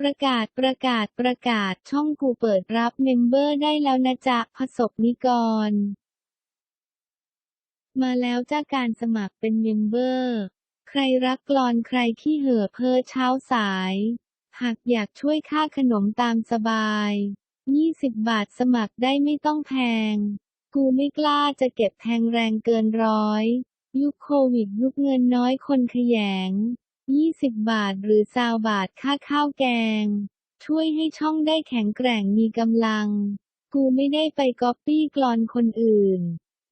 ประกาศประกาศประกาศช่องกูเปิดรับเมมเบอร์ได้แล้วนะจ๊ะพสบนิกร มาแล้วจ้าการสมัครเป็นเมมเบอร์ ใครรักกลอนใครขี้เห่อเพ้อเช้าสาย หากอยากช่วยค่าขนมตามสบาย 20 บาทสมัครได้ไม่ต้องแพง กูไม่กล้าจะเก็บแพงแรงเกินร้อย ยุคโควิดยุคเงินน้อยคนขยง 20 บาทหรือซาวบาทค่าข้าวแกง ช่วยให้ช่องได้แข็งแกร่งมีกำลัง กูไม่ได้ไปก๊อปปี้กลอนคนอื่น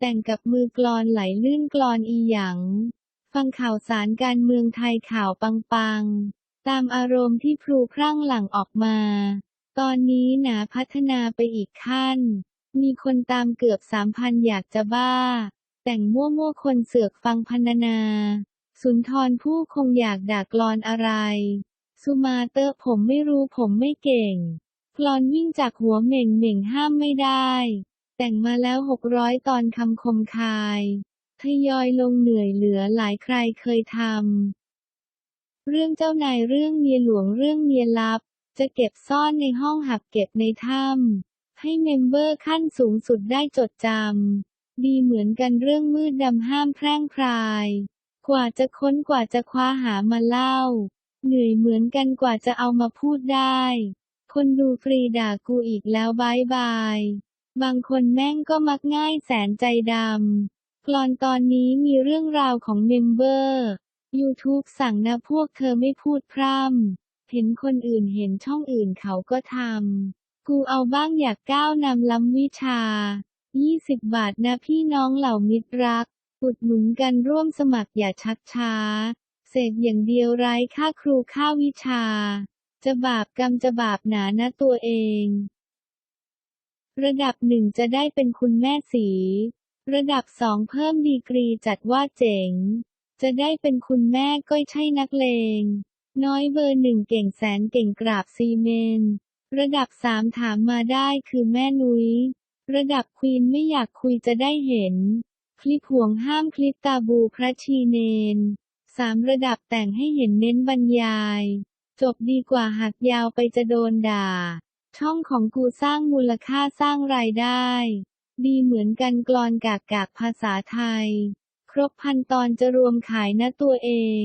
แต่งกับมือกลอนไหลลื่นกลอนอีหยัง ฟังข่าวสารการเมืองไทยข่าวปังๆ ตามอารมณ์ที่พลูพรั่งหลั่งออกมา ตอนนี้หนาพัฒนาไปอีกขั้น มีคนตามเกือบสามพันอยากจะบ้า แต่งมั่วๆคนเสือกฟังพรรณนา สุนทรผู้คงอยากด่ากลอนอะไร สุมาเตอร์ผมไม่รู้ผมไม่เก่ง กลอนวิ่งจากหัวเหม่งเหม่งห้ามไม่ได้ แต่งมาแล้วหกร้อยตอนคำคมคายทยอยลงเหนื่อยเหลือหลายใครเคยทำ เรื่องเจ้านายเรื่องเมียหลวงเรื่องเมียลับ จะเก็บซ่อนในห้องหับเก็บในถ้ำให้เมมเบอร์ขั้นสูงสุดได้จดจำ ดีเหมือนกันเรื่องมืดดำห้ามแพร่งพราย กว่าจะค้นกว่าจะคว้าหามาเล่า เหนื่อยเหมือนกันกว่าจะเอามาพูดได้ คนดูฟรีด่ากูอีกแล้วบายบาย บางคนแม่งก็มักง่ายแสนใจดำกลอนตอนนี้มีเรื่องราวของเมมเบอร์ YouTube สั่งนะพวกเธอไม่พูดพร่ำ เห็นคนอื่นเห็นช่องอื่นเขาก็ทำ กูเอาบ้างอยากก้าวนำล้ำวิชา 20 บาทนะพี่น้องเหล่ามิตรรัก อุดหนุนกันร่วมสมัครอย่าชักช้า เสกอย่างเดียวไร้ค่าครูค่าวิชา จะบาปกรรมจะบาปหนานะตัวเอง ระดับหนึ่งจะได้เป็นคุณแม่สี ระดับสองเพิ่มดีกรีจัดว่าเจ๋ง จะได้เป็นคุณแม่ก็ใช่นักเลง น้อยเบอร์หนึ่งเก่งแสนเก่งกราบซีเมน ระดับสามถามมาได้คือแม่นุย้ยระดับควีนไม่อยากคุยจะได้เห็น ลิปห่วงห้ามคลิปตาบูพระชีเนนสามระดับแต่งให้เห็นเน้นบรรยาย จบดีกว่าหักยาวไปจะโดนด่า ช่องของกูสร้างมูลค่าสร้างรายได้ ดีเหมือนกันกรอนกากกากภาษาไทย ครบพันตอนจะรวมขายนะตัวเอง